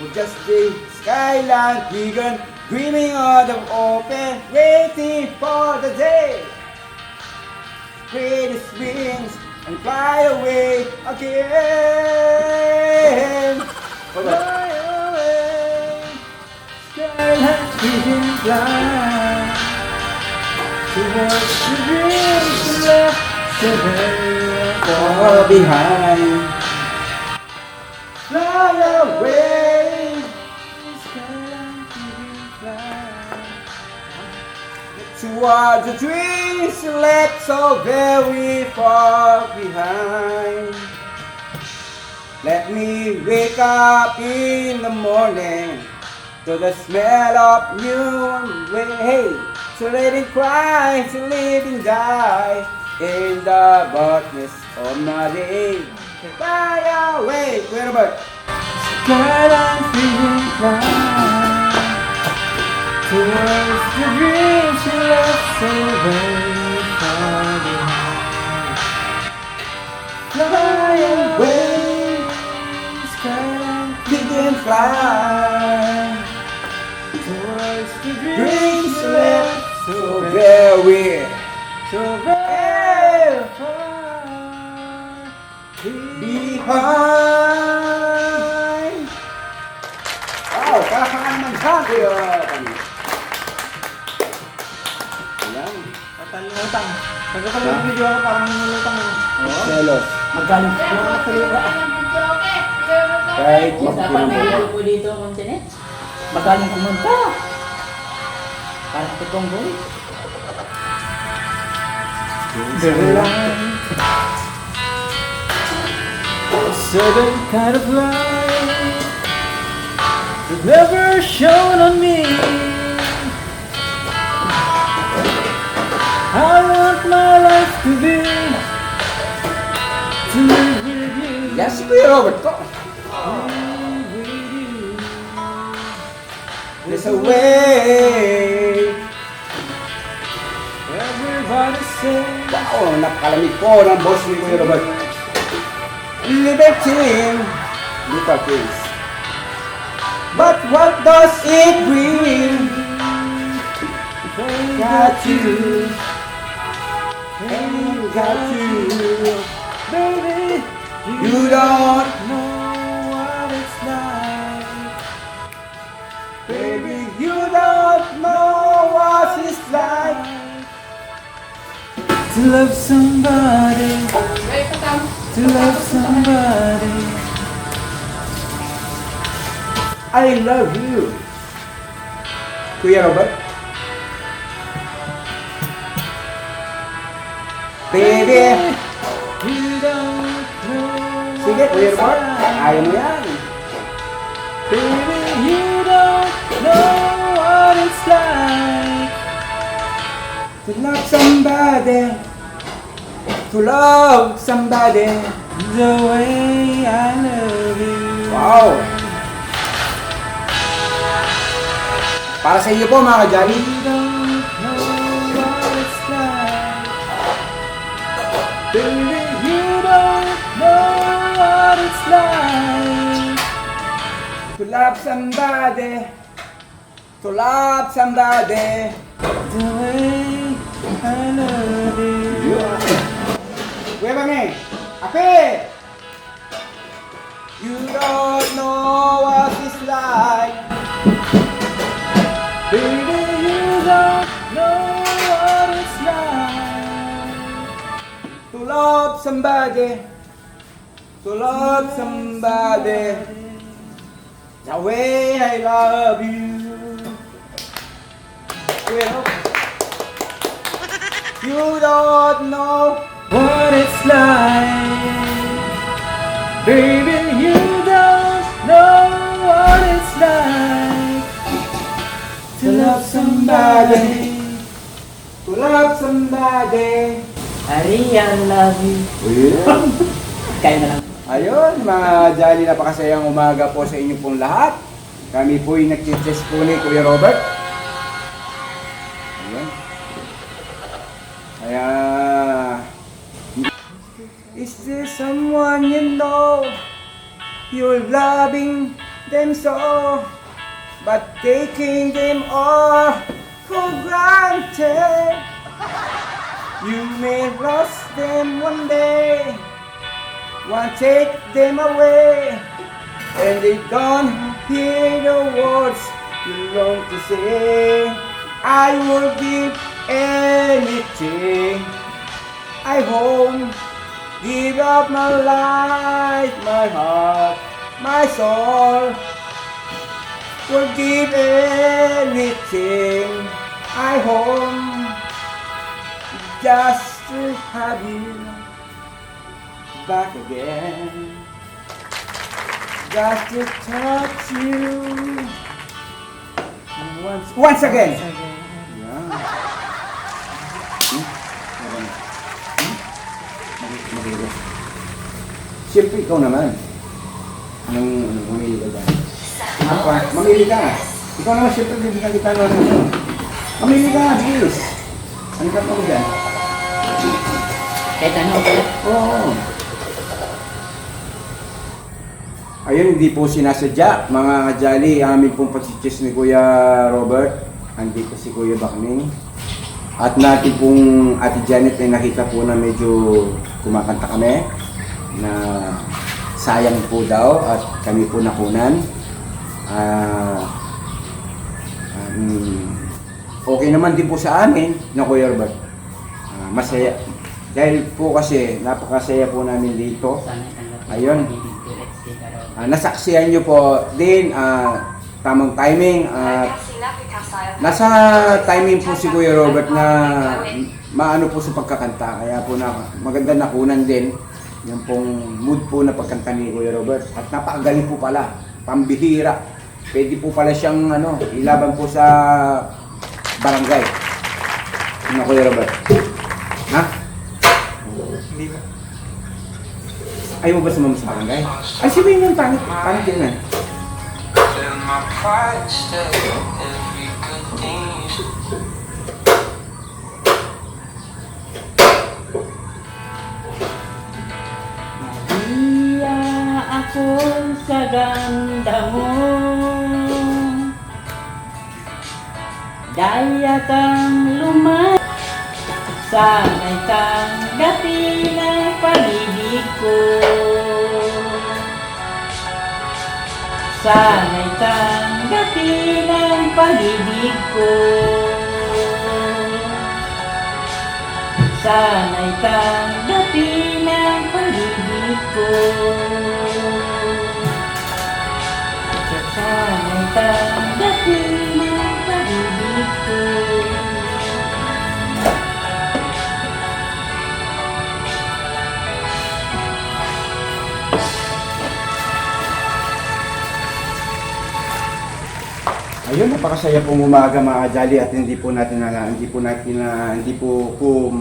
We're just the skyline vegan, dreaming of the open, waiting for the day. Spread its wings and fly away again. Fly away, skyline vegan, fly towards the dreams left far behind. Fly away, towards the dreams left so very far behind. Let me wake up in the morning to the smell of new way. To let it cry, to live and die in the darkness of my day. Away, wait Kuya Robert. Skyline feeling fly towards the dreams you left so very far behind. Fly away, skyline begin fly towards the dreams you left so very, so very far behind. Oh, kakakaan ng champion! Utang. Pagkakaroon ng video ako, parang nilutang mo. Selos. Magkano? Mga salira. Kahit Dapat magpinong may po dito ang tinet. Magaling pumunta. Parang tutong boy. Certain kind of light that never shone on me. I want my life to be to live with you. Si Kuya Robert ko. There's a way. Everybody say Wow, napakalamig po ng boss ni Kuya Robert. Libertine. Little things. But what does it bring? Got you. Ain't got you. Baby, You don't know what it's like. Baby, you don't know what it's like To love somebody, to love somebody. I love you. Kuya Robert? Baby! Sige, Kuya like. Ayaw mo yan. Baby, you don't know what it's like. To love somebody. To love somebody. The way I love you. Wow! Para sa iyo po mga kajali. Baby, you don't know what it's like. To love somebody. To love somebody. The way I love you. Kuya Bami, Ape! You don't somebody, to love somebody the way I love you. You don't know What it's like. Baby, you don't know what it's like. to love somebody, to love somebody. Ari, I love you. Kaya na lang. Ayun, mga jolly napakasayang umaga po sa inyo pong lahat. Kami po yung nag-chest po ni Kuya Robert. Ayun. Kaya... Is there someone you know you're loving them so, but taking them all for granted. You may lost them one day, one take them away, and they don't hear the words you long to say. I will give anything. I hope, give up my life, my heart, my soul. Will give anything. I hope just to have you back again. Just to touch you once, once again. Mag- Magiging. Siyempre, ikaw naman. Anong, ano, mamili ka dyan? Ano pa? Mamili ka. Ikaw naman, siyempre, bibigyan kita ng ano. Mamili ka, please. Ano ka pa mo dyan? Kahit ano, kuya. Oo. Ayun, hindi po sinasadya. Mga kajali, amin pong pagsichis ni Kuya Robert. Andito si Kuya Bakning. At natin pong Ate Janet ay nakita po na medyo kumakanta kami na sayang po daw at kami po nakunan. Ah, um, okay naman din po sa amin na Kuya Robert. Ah, masaya. Dahil po kasi napakasaya po namin dito. Ayun. Ah, nasaksihan nyo po din ah, tamang timing at nasa timing po si Kuya Robert na maano po sa pagkakanta kaya po na maganda nakunan din yung pong mood po na pagkanta ni Kuya Robert at napakagaling po pala pambihira pwede po pala siyang ano ilaban po sa barangay ano Kuya Robert ha? Hindi ba? ayaw mo ba sumama sa barangay? ay sabihin yung pangit pangit din na Then my pride stay every good thing. Mahiya ako sa ganda mo Daya kang lumay Sana'y tanggapin Sana'y tanggapin ang pag-ibig ko. Sana'y tanggapin ang pag-ibig ko. Sana'y tanggapin Ayun, napakasaya pong umaga mga kajali at hindi po natin na, hindi po natin na, hindi po po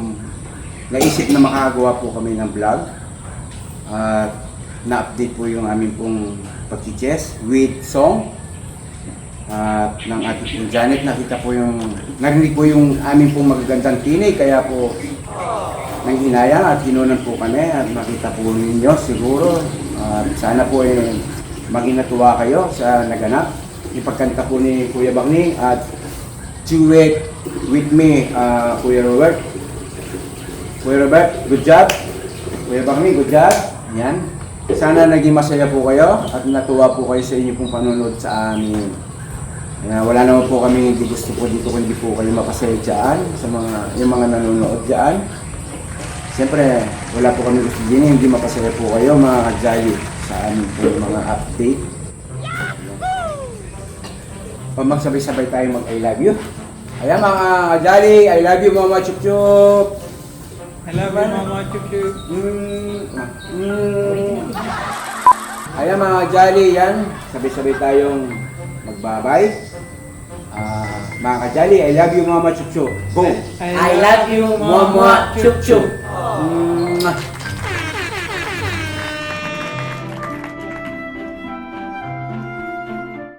naisip na makagawa po kami ng vlog. At na-update po yung aming pong pag-chess with song. At ng ating pong Janet, nakita po yung, narinig po yung aming pong magagandang tinig, kaya po nang hinayang at hinunan po kami at makita po ninyo siguro. At sana po eh, maging natuwa kayo sa naganap. Ipagkanta po ni Kuya Bangning at duet with me, ah, Kuya Robert. Kuya Robert, good job. Kuya Bangning, good job. Yan. Sana naging masaya po kayo at natuwa po kayo sa inyo pong panonood sa amin. Kaya wala naman po kami hindi gusto po dito kundi po kayo mapasaya dyan sa mga, yung mga nanonood dyan. Siyempre, wala po kami gusto din, hindi mapasaya po kayo mga kajali sa aming po mga update. O magsabay-sabay tayo mag I love you. Ayan mga kajali, I love you mama chup chup. I love you, Mama Chup Chup. Mm, mm. Ayan mga kajali, yan. Sabay-sabay tayong magbabay. Ah, mga kajali, I love you mama chup chup. Go! I love you, Mama Chup Chup. Mwah.